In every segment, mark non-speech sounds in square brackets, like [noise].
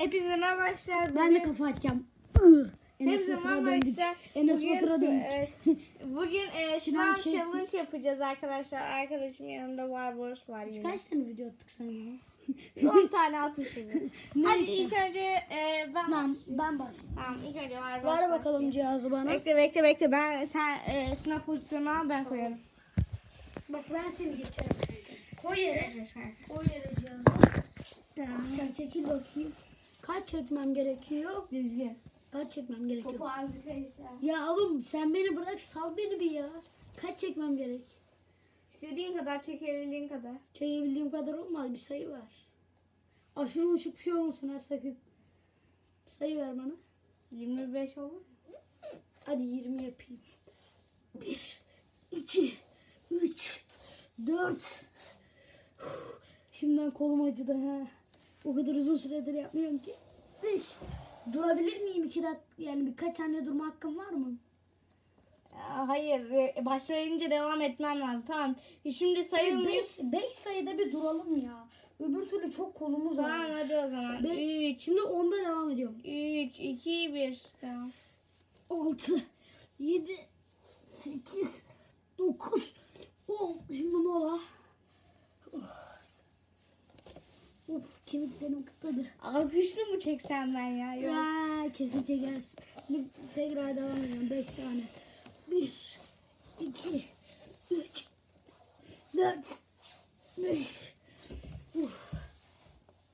Hepinize merhaba arkadaşlar. Ben de kafa atacağım. Hepinize merhaba arkadaşlar. Enes Batur'a döndük. evet. [laughs] Bugün e, Şınav şey- challenge yapacağız arkadaşlar. Arkadaşım yanımda var, Boris var Biz yine. kaç tane video attık sana ya? 10 tane atmışız. [laughs] Hadi ilk önce e, ben Ben, ben başlayayım. Tamam ilk önce var. Ver bakalım cihazı bana. Bekle bekle bekle. Ben sen e, sınav pozisyonu al ben koyarım. Bak ben seni geçerim. Koy yere. Koy yere cihazı. Tamam. Sen çekil bakayım. Kaç çekmem gerekiyor? Düzgün. Kaç çekmem gerekiyor? Topu azıcık kayışlar. Ya oğlum sen beni bırak sal beni bir ya. Kaç çekmem gerek? İstediğin kadar çekebildiğin kadar. Çekebildiğim kadar olmaz bir sayı ver. Aşırı uçuk bir şey olmasın ha sakın. Sayı ver bana. 25 olur. Hadi 20 yapayım. 1, 2, 3, 4. Şimdiden kolum acıdı ha. O kadar uzun süredir yapmıyorum ki. 5. Durabilir miyim 2 dakika? Yani birkaç saniye durma hakkım var mı? Hayır, e, başlayınca devam etmem lazım. Tamam. Şimdi sayılmıyor. 5 sayıda bir duralım ya. Öbür türlü çok kolumuz Tamam ağrır. hadi o zaman. Be- Şimdi onda devam ediyorum. 3, 2, 1. Tamam. 6, 7, 8, 9, 10. Şimdi kemiklerim kıtladı. Alkışlı mı çeksem ben ya? Yok. Ya kesin çekersin. Tekrar devam ediyorum. 5 tane. 1, 2, 3, 4, 5. Uf.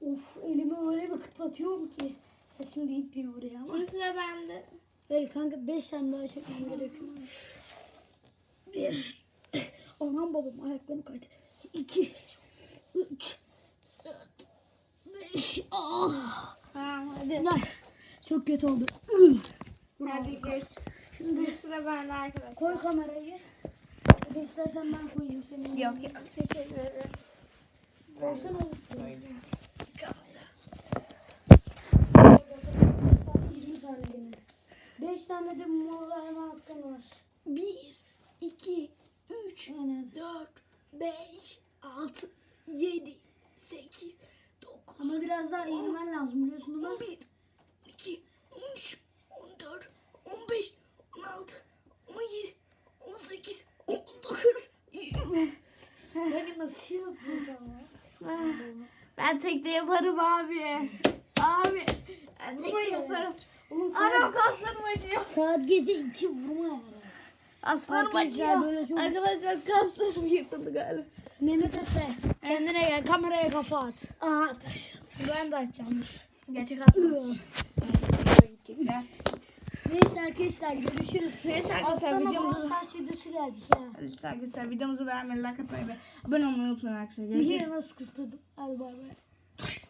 Uf elimi öyle bir kıtlatıyorum ki. Sesim de gitmiyor oraya ama. Şimdi sıra bende. Ver kanka 5 tane daha çekmem gerekiyor. Bir. Anam babam ayaklarım kaydı. İki. Üç. Dört. Beş. Ah. Tamam hadi. Çok kötü oldu. Hadi geç. Şimdi sıra bende arkadaşlar. Koy kamerayı. Hadi istersen ben koyayım seni. Yok yok teşekkür ederim. Koyacağım. Kamera. 20 tane yine. 5 tane de mola verme hakkın var. 1, 2, 3, 4, 5, 6, 7, 8, 9. Ama biraz daha eğilmen lazım biliyorsun değil mi? 11, 12, 13, 14, 15, 16, 17, 18, 19, 20. Beni nasıl yaptın ya? Ben tekte yaparım abi. Abi. Ben tekte yaparım. Oğlum Anam kaslarım acıyor. saat gece 2 vurma ya. Aslanım Arkadaşlar acıyor. Arkadaşlar kaslarım yırtıldı galiba. Mehmet Efe kameraya kafa at. Aa taş. Ben de açacağım. Gerçek atmış. Neyse arkadaşlar görüşürüz. Neyse arkadaşlar Aslında videomuzu... Stars videosu gelecek ha. Arkadaşlar, videomuzu beğenmeyi, like atmayı ve abone olmayı unutmayın arkadaşlar. Görüşürüz. Niye nasıl kıstırdım? Hadi bay bay.